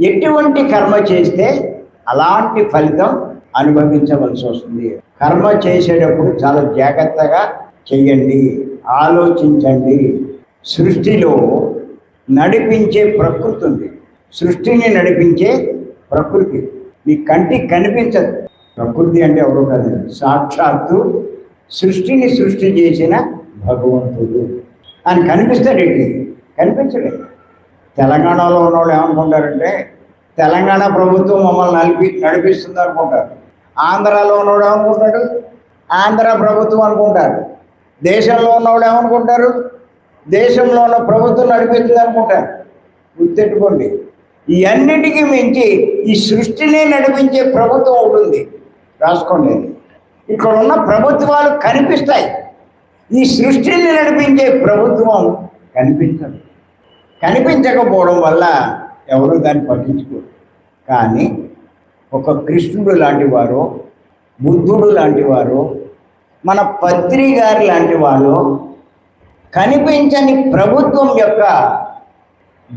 ఎటువంటి కర్మ చేస్తే అలాంటి ఫలితం అనుభవించవలసి వస్తుంది. కర్మ చేసేటప్పుడు చాలా జాగ్రత్తగా చెయ్యండి ఆలోచించండి. సృష్టిలో నడిపించే ప్రకృతి ఉంది. సృష్టిని నడిపించే ప్రకృతి. మీ కంటికి కనిపించదు. ప్రకృతి అంటే ఎవరు కాదు. సాక్షాత్తు సృష్టిని సృష్టి చేసిన భగవంతుడు. అని కనిపిస్తాడేంటి కనిపించలేదు. తెలంగాణలో ఉన్నవాళ్ళు ఏమనుకుంటారంటే తెలంగాణ ప్రభుత్వం మమ్మల్ని నడిపి నడిపిస్తుంది అనుకుంటారు. ఆంధ్రాలో ఉన్నవాడు ఏమనుకుంటాడు? ఆంధ్ర ప్రభుత్వం అనుకుంటారు. దేశంలో ఉన్నవాడు ఏమనుకుంటారు? దేశంలో ఉన్న ప్రభుత్వం నడిపిస్తుంది అనుకుంటారు. గుర్తెట్టుకోండి ఇవన్నిటికీ మించి ఈ సృష్టిని నడిపించే ప్రభుత్వం ఒకటి ఉంది. రాసుకోండి. ఇక్కడ ఉన్న ప్రభుత్వాలు కనిపిస్తాయి. ఈ సృష్టిని నడిపించే ప్రభుత్వం కనిపించదు. కనిపించకపోవడం వల్ల ఎవరు దాన్ని పట్టించుకోరు. కానీ ఒక కృష్ణుడు లాంటి వారు బుద్ధుడు లాంటి వారు మన పత్రి గారి లాంటి వాళ్ళు కనిపించని ప్రభుత్వం యొక్క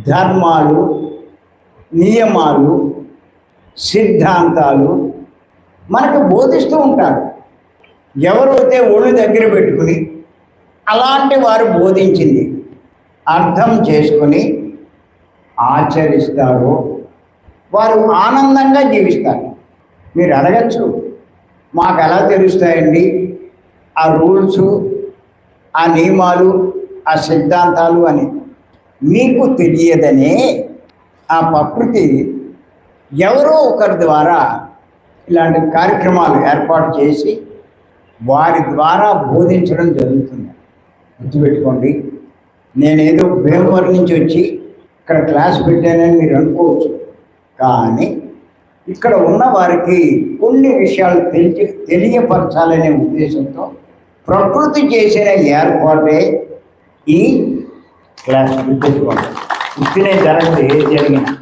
ధర్మాలు నియమాలు సిద్ధాంతాలు మనకు బోధిస్తూ ఉంటారు. ఎవరైతే ఒళ్ళు దగ్గర పెట్టుకుని అలాంటి వారు బోధించింది అర్థం చేసుకొని ఆచరిస్తారో. వారు ఆనందంగా జీవిస్తారు. మీరు అడగచ్చు మాకు ఎలా తెలుస్తాయండి? ఆ రూల్స్ ఆ నియమాలు ఆ సిద్ధాంతాలు అని మీకు తెలియదనే ఆ ప్రకృతి ఎవరో ఒకరి ద్వారా ఇలాంటి కార్యక్రమాలు ఏర్పాటు చేసి వారి ద్వారా బోధించడం జరుగుతుంది. గుర్తుపెట్టుకోండి. నేనేదో భీమవరం నుంచి వచ్చి ఇక్కడ క్లాస్ పెట్టానని మీరు అనుకోవచ్చు. కానీ ఇక్కడ ఉన్న వారికి కొన్ని విషయాలు తెలిసి తెలియపరచాలనే ఉద్దేశంతో ప్రకృతి చేసిన ఏర్పాటే ఈ క్లాస్ గుర్తుపెట్టుకోండి ఇచ్చినే జరగదు ఏది జరిగినా.